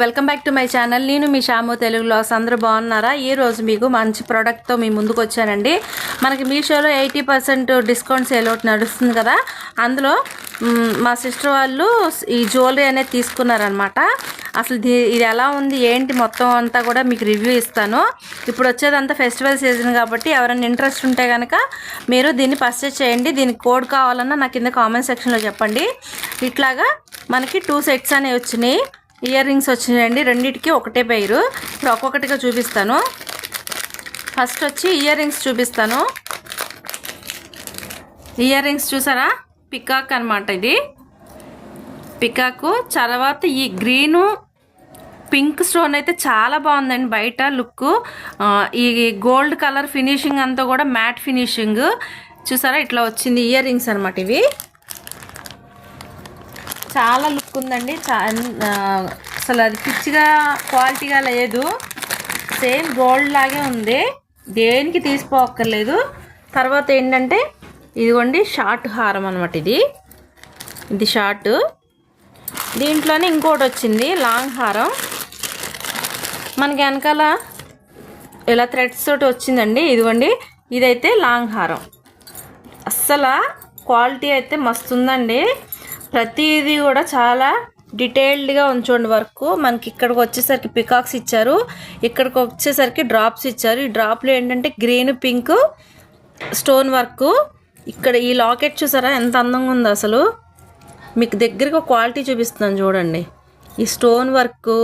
Welcome back to my channel. నేను మీ షాము తెలుగులో అందరూ బాగున్నారా? ఈ రోజు మీకు మంచి ప్రోడక్ట్తో మీ ముందుకు వచ్చానండి. మనకి మీషోలో ఎయిటీ పర్సెంట్ డిస్కౌంట్ సేల్ ఒకటి నడుస్తుంది కదా? అందులో మా సిస్టర్ వాళ్ళు ఈ జ్యువెలరీ అనేది తీసుకున్నారనమాట అసలు ఇది ఎలా ఉంది? ఏంటి మొత్తం అంతా కూడా మీకు రివ్యూ ఇస్తాను. ఇప్పుడు వచ్చేదంతా ఫెస్టివల్ సీజన్ కాబట్టి ఎవరైనా ఇంట్రెస్ట్ ఉంటే కనుక మీరు దీన్ని పర్చేస్ చేయండి. దీనికి కోడ్ కావాలన్నా నా కింద కామెంట్ సెక్షన్లో చెప్పండి. ఇట్లాగా మనకి టూ సెట్స్ అనేవి వచ్చినాయి. ఇయర్ రింగ్స్ వచ్చినాయండి. రెండింటికి ఒకటే పేరు. ఇప్పుడు ఒక్కొక్కటిగా చూపిస్తాను. ఫస్ట్ వచ్చి ఇయర్ రింగ్స్ చూపిస్తాను. ఇయర్ రింగ్స్ చూసారా? పికాక్ అనమాట ఇది. పికాకు తర్వాత ఈ గ్రీను పింక్ స్టోన్ అయితే చాలా బాగుందండి బయట లుక్. ఈ గోల్డ్ కలర్ ఫినిషింగ్ అంతా కూడా మ్యాట్ ఫినిషింగ్. చూసారా? ఇట్లా వచ్చింది ఇయర్ రింగ్స్ అనమాట ఇవి. చాలా లుక్ ఉందండి అసలు అది పిచ్చిగా క్వాలిటీగా లేదు. సేమ్ గోల్డ్ లాగే ఉంది. దేనికి తీసుకోక్కర్లేదు. తర్వాత ఏంటంటే ఇదిగోండి షార్ట్ హారం అనమాట ఇది. ఇది షార్ట్. దీంట్లోనే ఇంకోటి వచ్చింది లాంగ్ హారం. మనకి వెనకాల ఇలా థ్రెడ్స్ తోటి వచ్చిందండి. ఇదిగోండి ఇదైతే లాంగ్ హారం. అస్సలు క్వాలిటీ అయితే మస్తు ఉందండి ప్రతిదీ కూడా చాలా డీటెయిల్డ్గా ఉంచండి వర్క్. మనకి ఇక్కడికి వచ్చేసరికి పికాక్స్ ఇచ్చారు. ఇక్కడికి వచ్చేసరికి డ్రాప్స్ ఇచ్చారు. ఈ డ్రాప్లు ఏంటంటే గ్రీన్ పింక్ స్టోన్ వర్క్ ఇక్కడ ఈ లాకెట్ చూసారా? ఎంత అందంగా ఉందో అసలు. మీకు దగ్గరగా క్వాలిటీ చూపిస్తున్నాను చూడండి. ఈ స్టోన్ వర్క్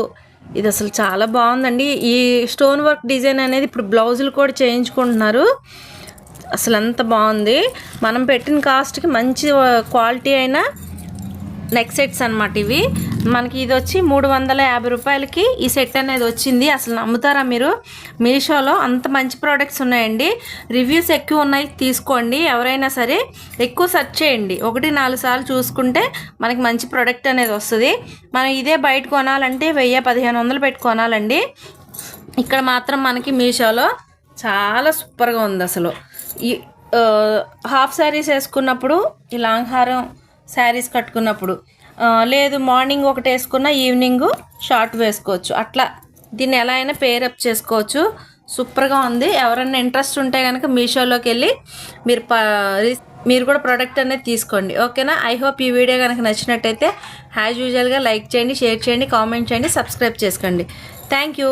ఇది అసలు చాలా బాగుందండి. ఈ స్టోన్ వర్క్ డిజైన్ అనేది ఇప్పుడు బ్లౌజులు కూడా చేయించుకుంటున్నారు. అసలు ఎంత బాగుంది. మనం పెట్టిన కాస్ట్కి మంచి క్వాలిటీ అయినా నెక్ సెట్స్ అనమాట ఇవి. మనకి ఇది వచ్చి మూడు వందల యాభై రూపాయలకి ఈ సెట్ అనేది వచ్చింది. అసలు నమ్ముతారా మీరు? మీషోలో అంత మంచి ప్రోడక్ట్స్ ఉన్నాయండి. రివ్యూస్ ఎక్కువ ఉన్నాయి తీసుకోండి. ఎవరైనా సరే ఎక్కువ సెర్చ్ చేయండి. ఒకటి నాలుగు సార్లు చూసుకుంటే మనకి మంచి ప్రోడక్ట్ అనేది వస్తుంది. మనం ఇదే బయట కొనాలంటే వెయ్యి పదిహేను వందలు పెట్టి కొనాలండి. ఇక్కడ మాత్రం మనకి మీషోలో చాలా సూపర్గా ఉంది అసలు. ఈ హాఫ్ శారీస్ వేసుకున్నప్పుడు ఈ లాంగ్ హారం శారీస్ కట్టుకున్నప్పుడు. లేదు మార్నింగ్ ఒకటి వేసుకున్న ఈవినింగ్ షార్ట్ వేసుకోవచ్చు. అట్లా దీన్ని ఎలా అయినా పేరప్ చేసుకోవచ్చు. సూపర్గా ఉంది. ఎవరైనా ఇంట్రెస్ట్ ఉంటే కనుక మీషోలోకి వెళ్ళి మీరు ప మీరు కూడా ప్రోడక్ట్ అనేది తీసుకోండి. ఓకేనా? ఐ హోప్ ఈ వీడియో కనుక నచ్చినట్టయితే యాజ్ యూజువల్గా లైక్ చేయండి షేర్ చేయండి కామెంట్ చేయండి సబ్స్క్రైబ్ చేసుకోండి. Thank you